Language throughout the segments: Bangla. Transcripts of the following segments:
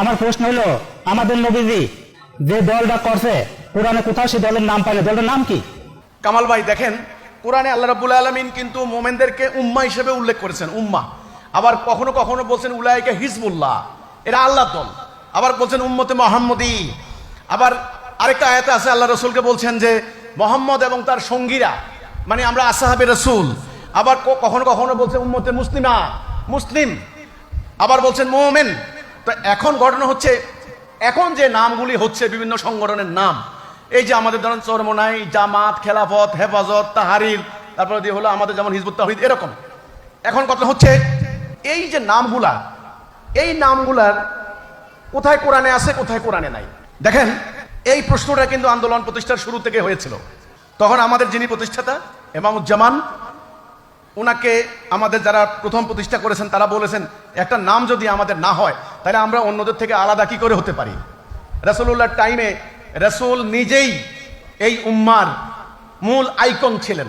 আমার প্রশ্ন হলো, আমাদের নবীজি যে দলটা করছে, কোরআনে কোথাও সেই দলের নাম পাইলে দলটার নাম কি? কামাল ভাই, দেখেন, কোরআনে আল্লাহ রাবুল আলমিন কিন্তু মোমেনদেরকে উম্মা হিসেবে উল্লেখ করেছেন, উম্মা। আবার কখনো কখনো বলছেন উলাইকে হিজবুল্লাহ, এরা আল্লাহ দল। আবার বলছেন উম্মতে মোহাম্মদী। আবার আরেকটা আয়াতে আছে, আল্লাহ রসুলকে বলছেন যে, মোহাম্মদ এবং তার সঙ্গীরা মানে আমরা আসাহাবে রসুল। আবার কখনো কখনো বলছে উম্মতে মুসলিমা, মুসলিম। আবার বলছেন মোমেন। তো এখন ঘটনা হচ্ছে, এখন যে নামগুলি হচ্ছে বিভিন্ন সংগঠনের নাম, এই যে আমাদের ধরেন চরমনাই, জামাত, খেলাফত, হেফাজত তাহারির তারপরে দিয়ে হলো আমাদের যেমন হিজবুত তাহিদ এরকম। এখন কথা হচ্ছে, এই যে নামগুলা, এই নামগুলার কোথায় কোরআনে আছে, কোথায় কোরআনে নাই? দেখেন, এই প্রশ্নটা কিন্তু আন্দোলন প্রতিষ্ঠার শুরু থেকে হয়েছিল। তখন আমাদের যিনি প্রতিষ্ঠাতা, এমামুজ্জামান ওনাকে আমাদের যারা প্রথম প্রতিষ্ঠা করেছেন, তারা বলেছেন, একটা নাম যদি আমাদের না হয় তাহলে আমরা অন্যদের থেকে আলাদা কি করে হতে পারি? রাসূলুল্লাহর টাইমে রাসূল নিজেই এই উম্মার মূল আইকন ছিলেন।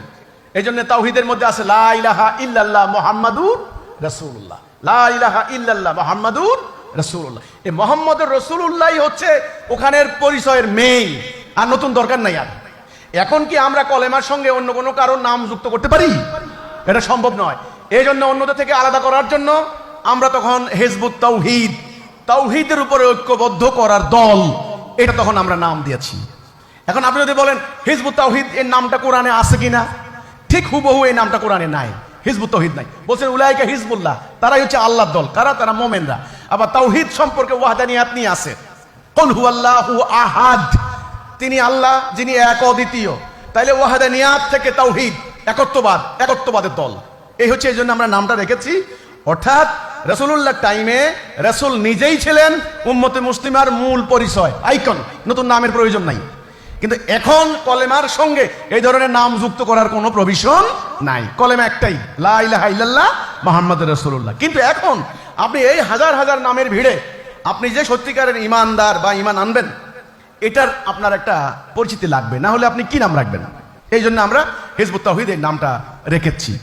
এই জন্য তাওহিদের মধ্যে আছে, লা ইলাহা ইল্লাল্লাহ মুহাম্মাদুর রাসূলুল্লাহ। লা ইলাহা ইল্লাল্লাহ মুহাম্মাদুর রাসূলুল্লাহ। এই মুহাম্মদুর রাসূলুল্লাহই হচ্ছে ওখানের পরিচয়ের মেইন আর নতুন দরকার নাই আর। এখন কি আমরা কলেমার সঙ্গে অন্য কোনো কারোর নাম যুক্ত করতে পারি? এটা সম্ভব নয়। এই জন্য অন্যদের থেকে আলাদা করার জন্য আমরা তখন হেজবুত তাওহিদ তাওহিদের উপরে ঐক্যবদ্ধ করার দল, এটা তখন আমরা নাম দিয়েছি। এখন আপনি যদি বলেন, হিজবুত তাওহিদ এর নামটা কোরআনে আছে কিনা? ঠিক হুবহু এই নামটা কোরআনে নাই। হিজবুত তাওহিদ নাই। বলছেন, উলাইকা হিজবুল্লাহ, তারাই হচ্ছে আল্লাহর দল। কারা? তারা মোমেনরা। আবার তাওহিদ সম্পর্কে ওয়াহদানিয়াত নিয়ে আছে। কল হু আল্লাহু আহাদ, তিনি আল্লাহ, যিনি এক অদ্বিতীয়। তাইলে ওয়াহাদানিয়াত থেকে তাওহিদ, একত্ববাদ, একত্ববাদের দল। এই হচ্ছে এই জন্য আমরা নামটা রেখেছি। অর্থাৎ রসুল্লাহ টাইমে রসুল নিজেই ছিলেন উম্মতে মুসলিমার মূল পরিচয় আইকন নতুন নামের প্রয়োজন নাই। কিন্তু এখন কলেমার সঙ্গে এই ধরনের নাম যুক্ত করার কোনো প্রভিশন নাই। কলেমা একটাই, লা ইলাহা ইল্লাল্লাহ মোহাম্মদ রসুল্লাহ কিন্তু এখন আপনি এই হাজার হাজার নামের ভিড়ে আপনি যে সত্যিকারের ইমানদার বা ইমান আনবেন, এটার আপনার একটা পরিচিতি লাগবে। না হলে আপনি কি নাম রাখবেন? এই জন্য আমরা হিজবুত তাহিদ নামটা রেখেছি।